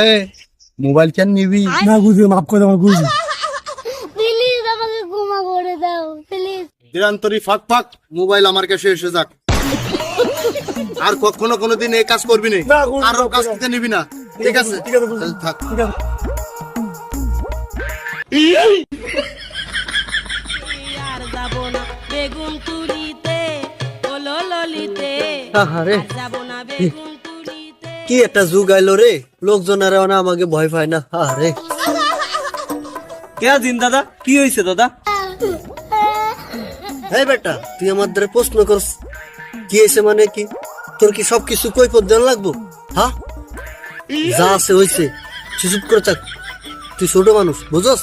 এই মোবাইল কেন নিবি? না গুজে মাফ করে আমার গুজে প্লিজ আমাকে ক্ষমা করে দাও প্লিজ দিরান্তরি ফাক ফাক মোবাইল আমার কাছে এসে যাক। আর কখনো কোনোদিন এই কাজ করবি না? আর কাজ করতে নিবি না। ঠিক আছে ঠিক আছে, থাক বেগুন তুলিতে ওলো ললিতে আহারে। কি একটা যুগ আইলো রে? লোকজনেরা না আমাকে ভয় পায় না। আরে কে দিন দাদা? কি হয়েছে দাদা? এই বেটা তুই আমার দ্বারা প্রশ্ন করস। কি হয়েছে মানে কি? তোর কি সবকিছু কই পদ্মান লাগবো? হ্যাঁ যা আছে হইছে তুই চুপ করে থাক। তুই ছোট মানুষ বুঝস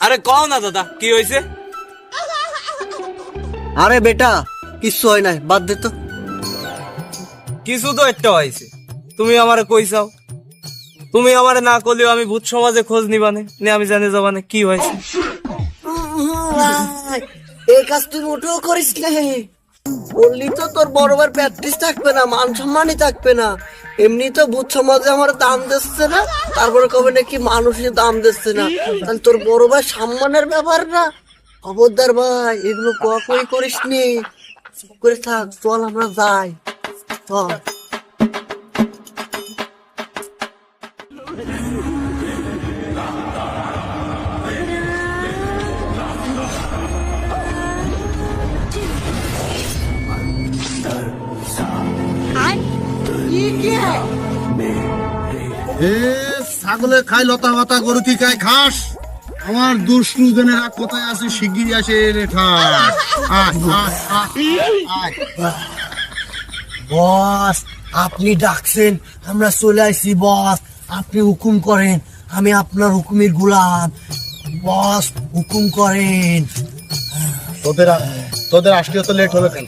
আরে কও না দাদা কি হয়েছে আরে বেটা কিচ্ছু হয় নাই বাদ দে তো। কিছু তো একটা হয়েছে তুমি আমারে কইসাও তুমি আমারে না করলেও আমি ভূত সমাজে খোঁজ নিবানে নে আমি জানে যাবানে কি হয়েছে এই কাজ তুই মোটেও করিস না বললি তো তোর ভাইয়ের প্র্যাকটিস থাকবে না, মান সম্মানই থাকবে না। এমনি তো বুঝছ সমাজে আমার দাম দিচ্ছে না, তারপরে কবে নাকি মানুষের দাম দিচ্ছে না। তাহলে তোর বড় ভাই সম্মানের ব্যাপার না? খবরদার ভাই, এগুলো কখনই করিস নি করে থাক, চল আমরা যাই। চল। ছাগলে খাই লতা পাতা গরু তুই খাই খাস আমার দুষ্টু জনেরা কোথায় আছে? শিগগিরই আসে রে ঠাস বস আপনি ডাকছেন আমরা চলে আসছি বস। আপনি হুকুম করেন আমি আপনার হুকুমের গুলাম। বস হুকুম করেন। তোদের তোদের আসতে তো লেট হবে কেন?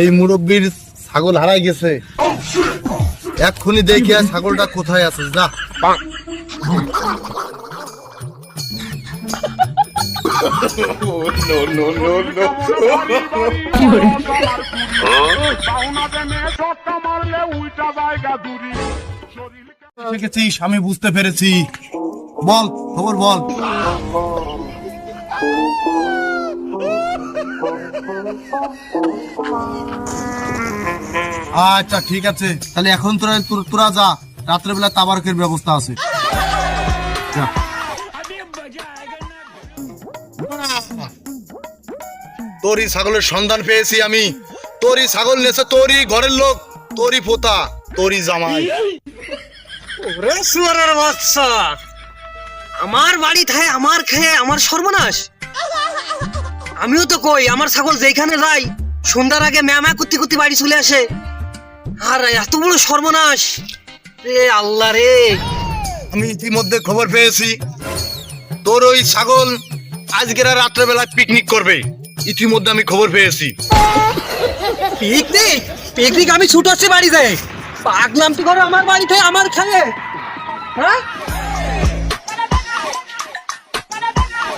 এই মুরব্বীর ছাগল হারাই গেছে। এক্ষুনি দেখি ছাগলটা কোথায় আছে যা। শিখেছিস আমি বুঝতে পেরেছি। বল খবর বল। আচ্ছা ঠিক আছে। তাহলে এখন তোরা তোরা যা রাত্রেবেলা তাবারকের ব্যবস্থা আছে। যা। তোরই ছাগলের সন্ধান পেয়েছি আমি। তোরই ছাগল নেছে তোরই ঘরের লোক তোরই পোতা তোরই জামাই। ওরে সুয়ারের বাচ্চা আমার বাড়ি থায় আমার খেয়ে আমার সর্বনাশ। আমিও তো কই আমার ছাগল যেখানে যাই সন্ধ্যার আগে ম্যামা কুত্তি কুত্তি বাড়ি চলে আসে। আর এত বড় সর্বনাশ। রে আল্লাহ রে। আমি ইতিমধ্যে খবর পেয়েছি তোর ওই ছাগল আজকের রাত্রেবেলা পিকনিক করবে। ইতিমধ্যে আমি খবর পেয়েছি। পিকনিক পিকনিক আমি ছুটাচ্ছি বাড়িতে। পাগলাম কি করে আমার বাড়িতে আমার খায়ে। হ্যাঁ?